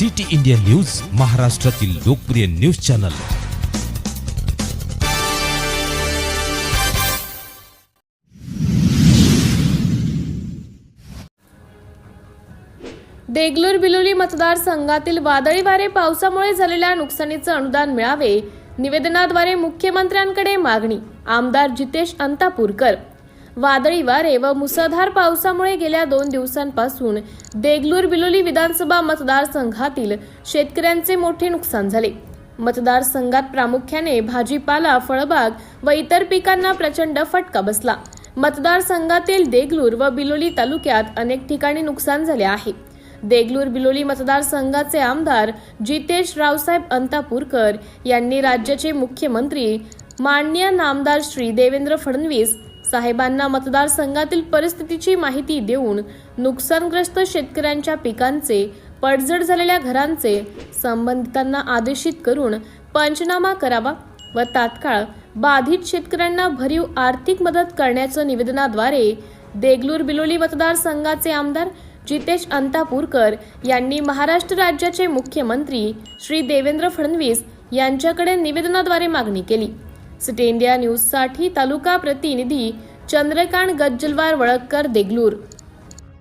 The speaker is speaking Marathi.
सिटी इंडिया न्यूज महाराष्ट्रातील लोकप्रिय न्यूज चॅनल. देगलूर बिलोली मतदारसंघातील वादळी वारे पावसामुळे झालेल्या नुकसानीचं अनुदान मिळावे निवेदनाद्वारे मुख्यमंत्र्यांकडे मागणी आमदार जितेश अंतापूरकर. वादळी वारे व मुसळधार पावसामुळे गेल्या दोन दिवसांपासून देगलूर बिलोली विधानसभा मतदारसंघातील शेतकऱ्यांचे मोठे नुकसान झाले. मतदारसंघात प्रामुख्याने भाजीपाला फळबाग व इतर पिकांना प्रचंड फटका बसला. मतदारसंघातील देगलूर व बिलोली तालुक्यात अनेक ठिकाणी नुकसान झाले आहे. देगलूर बिलोली मतदारसंघाचे आमदार जितेश रावसाहेब अंतापूरकर यांनी राज्याचे मुख्यमंत्री माननीय नामदार श्री देवेंद्र फडणवीस साहेबांना मतदारसंघातील परिस्थितीची माहिती देऊन नुकसानग्रस्त शेतकऱ्यांच्या पिकांचे पडझड झालेल्या घरांचे संबंधितांना आदेशित करून पंचनामा करावा व तात्काळ बाधित शेतकऱ्यांना भरीव आर्थिक मदत करण्याचं निवेदनाद्वारे देगलूर बिलोली मतदारसंघाचे आमदार जितेश अंतापूरकर यांनी महाराष्ट्र राज्याचे मुख्यमंत्री श्री देवेंद्र फडणवीस यांच्याकडे निवेदनाद्वारे मागणी केली. सिटी इंडिया न्यूजसाठी तालुका प्रतिनिधी चंद्रकांत गज्जलवार वळककर देगलूर.